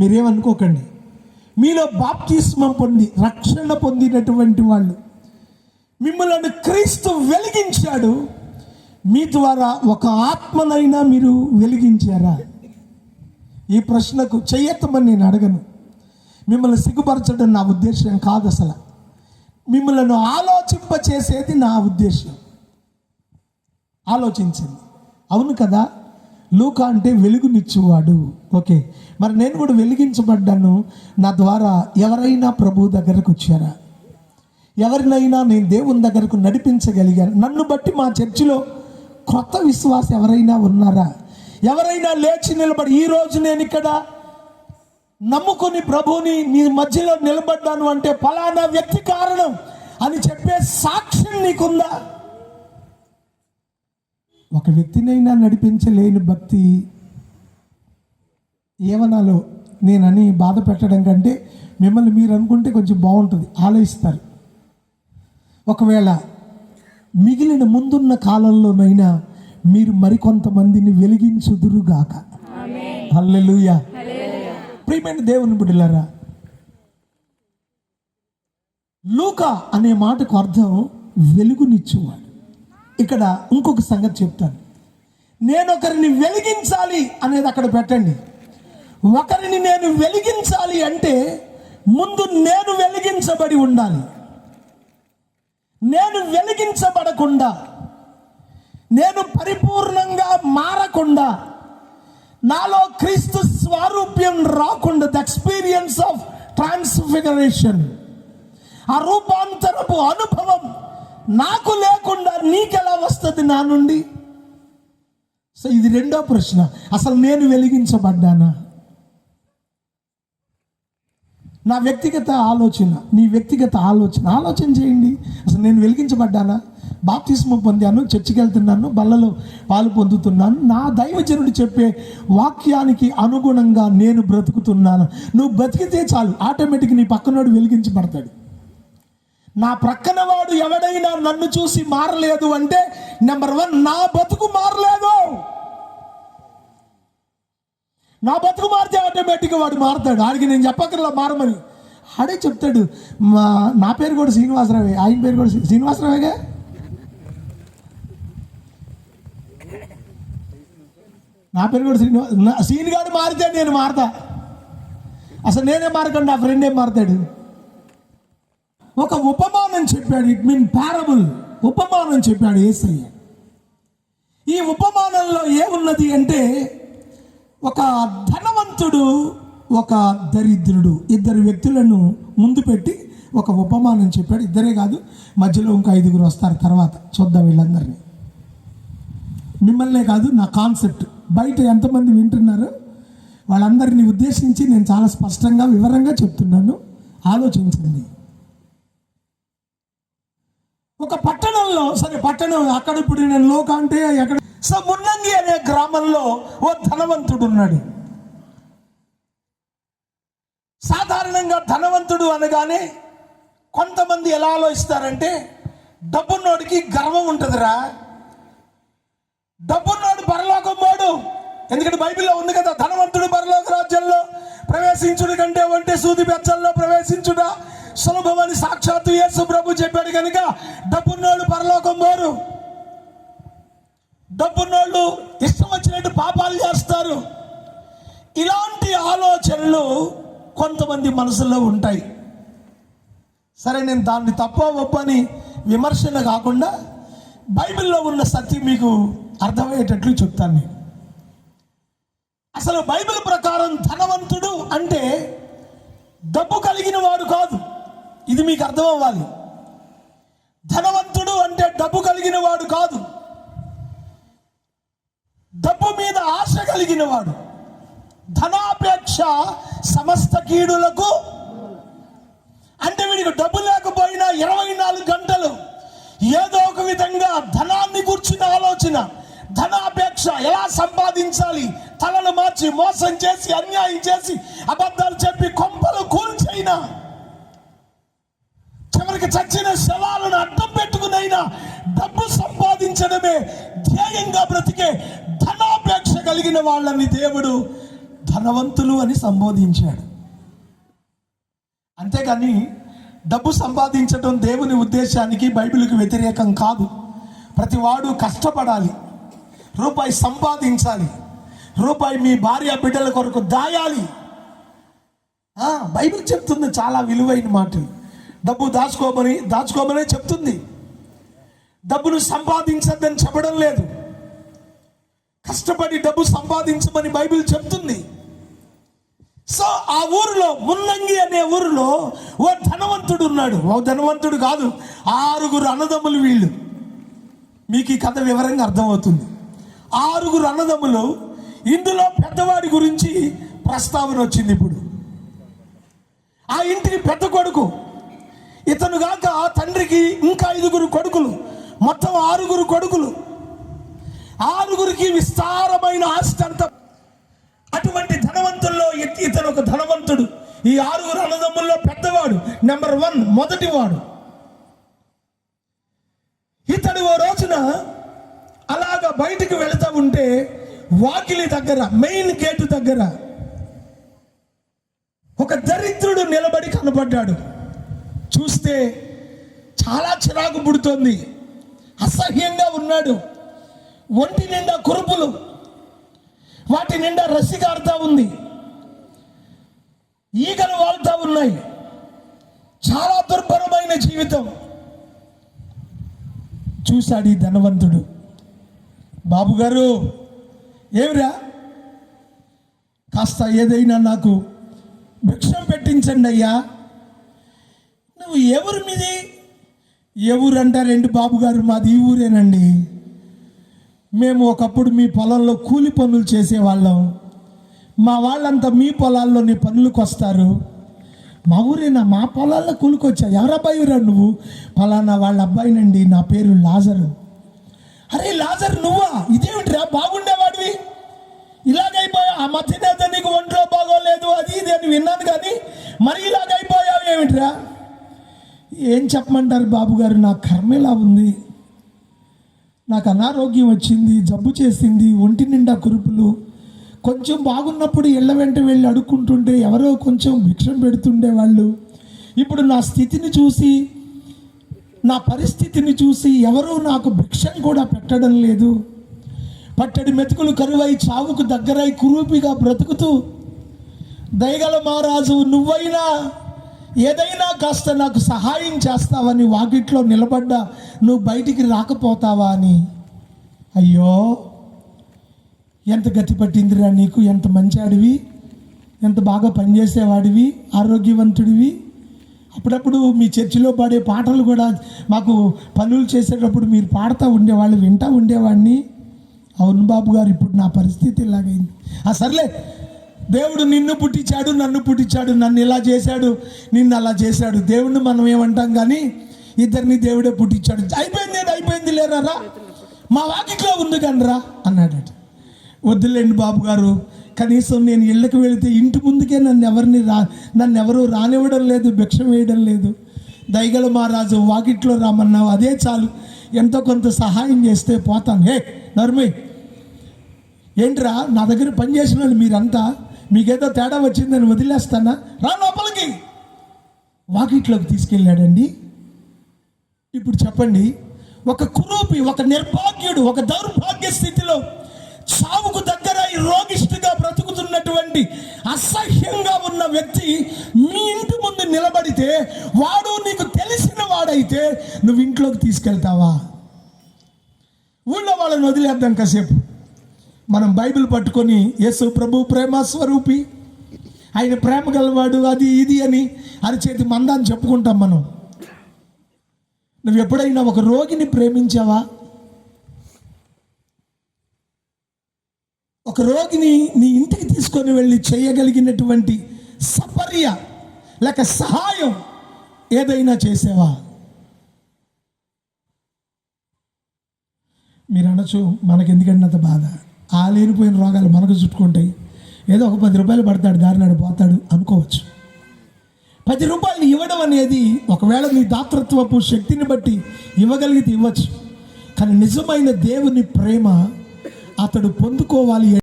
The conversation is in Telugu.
మీరేమనుకోకండి. మీలో బాప్తిస్మం పొంది రక్షణ పొందినటువంటి వాళ్ళు. మిమ్మల్ని క్రీస్తు వెలిగించాడు. మీ ద్వారా ఒక ఆత్మనైనా మీరు వెలిగించారా? ఈ ప్రశ్నకు చెయ్యెత్తమని నేను అడగను. మిమ్మల్ని సిగ్గుపరచడం నా ఉద్దేశం కాదు అసలు. మిమ్మల్ని ఆలోచింప చేసేది నా ఉద్దేశం ఆలోచించింది అవును కదా? లూక అంటే వెలుగునిచ్చేవాడు. ఓకే. మరి నేను కూడా వెలిగించబడ్డాను. నా ద్వారా ఎవరైనా ప్రభు దగ్గరకు వచ్చారా? ఎవరినైనా నేను దేవుని దగ్గరకు నడిపించగలిగాను. నన్ను బట్టి మా చర్చిలో కొత్త విశ్వాసం ఎవరైనా ఉన్నారా? ఎవరైనా లేచి నిలబడి ఈ రోజు నేను ఇక్కడ నమ్ముకుని ప్రభుని నీ మధ్యలో నిలబడ్డాను అంటే ఫలానా వ్యక్తి కారణం అని చెప్పే సాక్ష్యం నీకుందా? ఒక వ్యక్తినైనా నడిపించలేని భక్తి ఏమనాలో నేనని బాధ పెట్టడం కంటే మిమ్మల్ని మీరు అనుకుంటే కొంచెం బాగుంటుంది ఆలోచిస్తారు. ఒకవేళ మిగిలిన ముందున్న కాలంలోనైనా మీరు మరికొంతమందిని వెలిగించుదురుగాక. హల్లెలూయా. ప్రియమైన దేవుని బిడ్డలారా లూక అనే మాటకు అర్థం వెలుగునిచ్చేవాడు. ఇక్కడ ఇంకొక సంగతి చెప్తాను. నేను ఒకరిని వెలిగించాలి అనేది అక్కడ పెట్టండి. ఒకరిని నేను వెలిగించాలి అంటే ముందు నేను వెలిగించబడి ఉండాలి. నేను వెలిగించబడకుండా నేను పరిపూర్ణంగా మారకుండా నాలో క్రీస్తు స్వారూప్యం రాకుండా ద ఎక్స్పీరియన్స్ ఆఫ్ ట్రాన్స్ఫిగరేషన్ ఆ రూపాంతరపు అనుభవం నాకు లేకుండా నీకెలా వస్తుంది నా నుండి? సో ఇది రెండో ప్రశ్న. అసలు నేను వెలిగించబడ్డానా? నా వ్యక్తిగత ఆలోచన నీ వ్యక్తిగత ఆలోచన. ఆలోచన చేయండి. అసలు నేను వెలిగించబడ్డానా? బాప్తిస్మ పొందాను చర్చికి వెళ్తున్నాను బల్లలో పాలు పొందుతున్నాను. నా దైవజనుడు చెప్పే వాక్యానికి అనుగుణంగా నేను బ్రతుకుతున్నాను. నువ్వు బ్రతికితే చాలు. ఆటోమేటిక్ నీ పక్కనోడు వెలిగించబడతాడు. నా ప్రక్కన వాడు ఎవడైనా నన్ను చూసి మారలేదు అంటే నెంబర్ వన్ నా బతుకు మారలేదు. నా బతుకు మారితే ఆటోమేటిక్గా వాడు మారుతాడు. ఆడికి నేను చెప్పక్కర్లా మారమని. ఆడే చెప్తాడు. మా నా పేరు కూడా శ్రీనివాసరావే. ఆయన పేరు కూడా శ్రీనివాసరావేగా? నా పేరు కూడా శ్రీనివాస నా సీన్ గారు మారితే నేను మారతా. అసలు నేనే మారకండి నా ఫ్రెండ్ ఏం మారతాడు. ఒక ఉపమానం చెప్పాడు. ఇట్ మీన్ పారబుల్ ఉపమానం చెప్పాడు ఏసయ్య. ఈ ఉపమానంలో ఏమున్నది అంటే ఒక ధనవంతుడు ఒక దరిద్రుడు ఇద్దరు వ్యక్తులను ముందు పెట్టి ఒక ఉపమానం చెప్పాడు. ఇద్దరే కాదు మధ్యలో ఇంకా ఐదుగురు వస్తారు తర్వాత. చూద్దాం వీళ్ళందరినీ. మిమ్మల్నే కాదు నా కాన్సెప్ట్ బయట ఎంతమంది వింటున్నారు వాళ్ళందరినీ ఉద్దేశించి నేను చాలా స్పష్టంగా వివరంగా చెప్తున్నాను. ఆలోచించండి. ఒక పట్టణంలో సరే పట్టణం అక్కడ ఇప్పుడు నేను లోక అంటే ఎక్కడ? సో మున్నంగి అనే గ్రామంలో ఓ ధనవంతుడు ఉన్నాడు. సాధారణంగా ధనవంతుడు అనగానే కొంతమంది ఎలా ఆలోచిస్తారంటే డబ్బున్నోడికి గర్వం ఉంటుందిరా. డబ్బున్నోడు పరలోకం పోడు. ఎందుకంటే బైబిల్లో ఉంది కదా ధనవంతుడు పరలోక రాజ్యంలో ప్రవేశించుడు కంటే వంటి సూది బెచ్చల్లో ప్రవేశించుడా అనుభవాన్ని సాక్షాత్తు యేసు ప్రభు చెప్పాడు కనుక డబ్బున్నోళ్ళు పరలోకం పోరు. డబ్బున్నోళ్ళు ఇష్టం వచ్చినట్టు పాపాలు చేస్తారు. ఇలాంటి ఆలోచనలు కొంతమంది మనసులో ఉంటాయి. సరే నేను దాన్ని తప్ప ఒప్పని విమర్శన కాకుండా బైబిల్లో ఉన్న సత్యం మీకు అర్థమయ్యేటట్లు చెప్తాను నేను. అసలు బైబిల్ ప్రకారం ధనవంతుడు అంటే డబ్బు కలిగిన వాడు కాదు. ఇది మీకు అర్థం అవ్వాలి ధనవంతుడు అంటే డబ్బు కలిగిన వాడు కాదు. డబ్బు మీద ఆశ కలిగిన వాడు ధనాపేక్ష సమస్త కీడులకు అంటే వీడికి డబ్బు లేకపోయినా ఇరవై నాలుగు గంటలు ఏదో ఒక విధంగా ధనాన్ని కూర్చున్న ఆలోచన ధనాపేక్ష ఎలా సంపాదించాలి తలను మార్చి మోసం చేసి అన్యాయం చేసి అబద్ధాలు చెప్పి కొంపలు కూల్చైనా చివరికి చచ్చిన శవాలను అడ్డం పెట్టుకునైనా డబ్బు సంపాదించడమే ధ్యేయంగా బ్రతికే ధనాపేక్ష కలిగిన వాళ్ళని దేవుడు ధనవంతులు అని సంబోధించాడు. అంతేగాని డబ్బు సంపాదించడం దేవుని ఉద్దేశానికి బైబిల్కి వ్యతిరేకం కాదు. ప్రతివాడు కష్టపడాలి. రూపాయి సంపాదించాలి. రూపాయి మీ భార్య బిడ్డల కొరకు దాయాలి. బైబిల్ చెప్తుంది చాలా విలువైన మాటలు. డబ్బు దాచుకోమని దాచుకోమని చెప్తుంది. డబ్బును సంపాదించద్దని చెప్పడం లేదు. కష్టపడి డబ్బు సంపాదించమని బైబిల్ చెప్తుంది. సో ఆ ఊరిలో ముల్లంగి అనే ఊరిలో ఓ ధనవంతుడు ఉన్నాడు. ఓ ధనవంతుడు కాదు ఆరుగురు అన్నదమ్ములు వీళ్ళు. మీకు ఈ కథ వివరంగా అర్థమవుతుంది. ఆరుగురు అన్నదమ్ములు ఇందులో పెద్దవాడి గురించి ప్రస్తావన వచ్చింది ఇప్పుడు. ఆ ఇంటికి పెద్ద కొడుకు ఇతను గాక తండ్రికి ఇంకా ఐదుగురు కొడుకులు మొత్తం ఆరుగురు కొడుకులు. ఆరుగురికి విస్తారమైన ఆస్తి అంతా. అటువంటి ధనవంతుల్లో ఇతను ఒక ధనవంతుడు. ఈ ఆరుగురు అన్నదమ్ముల్లో పెద్దవాడు. నెంబర్ వన్ మొదటివాడు. ఇతడు ఓ రోజున అలాగ బయటికి వెళుతూ ఉంటే వాకిలి దగ్గర మెయిన్ గేటు దగ్గర ఒక దరిద్రుడు నిలబడి కనపడ్డాడు చూస్తే చాలా చిరాకు పుడుతోంది. అసహ్యంగా ఉన్నాడు. ఒంటి నిండా కురుపులు వాటి నిండా రసి ఉంది. ఈగలు వాళ్తా ఉన్నాయి. చాలా దుర్భరమైన జీవితం. చూశాడు ఈ ధనవంతుడు. బాబు గారు ఏమిరా? కాస్త ఏదైనా నాకు భిక్షం పెట్టించండి అయ్యా. నువ్వు ఎవరు మీది? ఎవరు అంటారేంటి బాబు గారు మాది ఈ ఊరేనండి. మేము ఒకప్పుడు మీ పొలంలో కూలి పనులు చేసేవాళ్ళం. మా వాళ్ళంతా మీ పొలాల్లోని పనులకు వస్తారు. మా ఊరేనా? మా పొలాల్లో కూలికొచ్చా ఎవరు అబ్బాయి రా నువ్వు? ఫలానా వాళ్ళ అబ్బాయినండి నా పేరు లాజరు. అరే లాజర్ నువ్వా? ఇదేమిటిరా? బాగుండేవాడివి? ఇలాగైపోయా ఆ మధ్యనేత నీకు ఒంట్లో బాగోలేదు అది ఇది అని విన్నాను కానీ మరి ఇలాగైపోయావు ఏమిట్రా ఏం చెప్పమంటారు బాబు గారు? నా కర్మ ఎలా ఉంది. నాకు అనారోగ్యం వచ్చింది జబ్బు చేసింది ఒంటి నిండా కురుపులు. కొంచెం బాగున్నప్పుడు ఇళ్ళ వెంట వెళ్ళి అడుక్కుంటుంటే ఎవరో కొంచెం భిక్షం పెడుతుండే వాళ్ళు ఇప్పుడు నా స్థితిని చూసి నా పరిస్థితిని చూసి ఎవరూ నాకు భిక్షం కూడా పెట్టడం లేదు. పట్టడి మెతుకులు కరువై చావుకు దగ్గరై కురూపిగా బ్రతుకుతూ దయగల మహారాజు నువ్వైనా ఏదైనా కాస్త నాకు సహాయం చేస్తావని వాకిట్లో నిలబడ్డా నువ్వు బయటికి రాకపోతావా అని. అయ్యో ఎంత గతి పట్టిందిరా నీకు? ఎంత మంచి ఆడివి ఎంత బాగా పనిచేసేవాడివి? ఆరోగ్యవంతుడివి? అప్పుడప్పుడు మీ చర్చిలో పాడే పాటలు కూడా మాకు పనులు చేసేటప్పుడు మీరు పాడుతూ ఉండేవాళ్ళు వింటూ ఉండేవాడిని. అవును బాబు గారు ఇప్పుడు నా పరిస్థితి ఇలాగైంది. ఆ సర్లే దేవుడు నిన్ను పుట్టించాడు నన్ను పుట్టించాడు నన్ను ఇలా చేశాడు నిన్ను అలా చేశాడు. దేవుడిని మనం ఏమంటాం కానీ ఇద్దరిని దేవుడే పుట్టించాడు. అయిపోయింది నేను అయిపోయింది లేరా మా వాకిట్లో ఉంది కనరా అన్నాడట. వద్దులేండి బాబు గారు కనీసం నేను ఇళ్ళకి వెళితే ఇంటి ముందుకే నన్ను ఎవరిని రా నన్ను ఎవరు రానివ్వడం లేదు భిక్షం వేయడం లేదు. దయగల మహారాజు వాకిట్లో రామన్నావు అదే చాలు. ఎంతో కొంత సహాయం చేస్తే పోతాను. హే నర్మయ్ ఏంట్రా? నా దగ్గర పనిచేసిన వాళ్ళు మీరంతా మీకేదో తేడా వచ్చిందని వదిలేస్తానా? రా లోపలికి. వాకిట్లోకి తీసుకెళ్ళాడండి. ఇప్పుడు చెప్పండి ఒక కురూపి ఒక నిర్భాగ్యుడు ఒక దౌర్భాగ్య స్థితిలో సావుకు దగ్గర ఈ రోగిష్టిగా బ్రతుకుతున్నటువంటి అసహ్యంగా ఉన్న వ్యక్తి మీ ఇంటి ముందు నిలబడితే వాడు నీకు తెలిసిన వాడైతే నువ్వు ఇంట్లోకి తీసుకెళ్తావా? ఊళ్ళో వాళ్ళని వదిలేద్దాం కాసేపు. మనం బైబిల్ పట్టుకొని యేసు ప్రభు ప్రేమ స్వరూపి. ఆయన ప్రేమ గలవాడు అది ఇది అని అరిచేతి మందాన్ని చెప్పుకుంటాం మనం. నువ్వు ఎప్పుడైనా ఒక రోగిని ప్రేమించావా? ఒక రోగిని నీ ఇంటికి తీసుకొని వెళ్ళి చేయగలిగినటువంటి సపర్య లేక సహాయం ఏదైనా చేసేవా? మీరు అనొచ్చు మనకెందుకంటే అంత బాధ? ఆ లేనిపోయిన రోగాలు మనకు చుట్టుకుంటాయి. ఏదో ఒక పది రూపాయలు పడతాడు దారినాడు పోతాడు అనుకోవచ్చు. పది రూపాయలు ఇవ్వడం అనేది ఒకవేళ నీ దాతృత్వపు శక్తిని బట్టి ఇవ్వగలిగితే ఇవ్వచ్చు. కానీ నిజమైన దేవుని ప్రేమ అతడు పొందుకోవాలి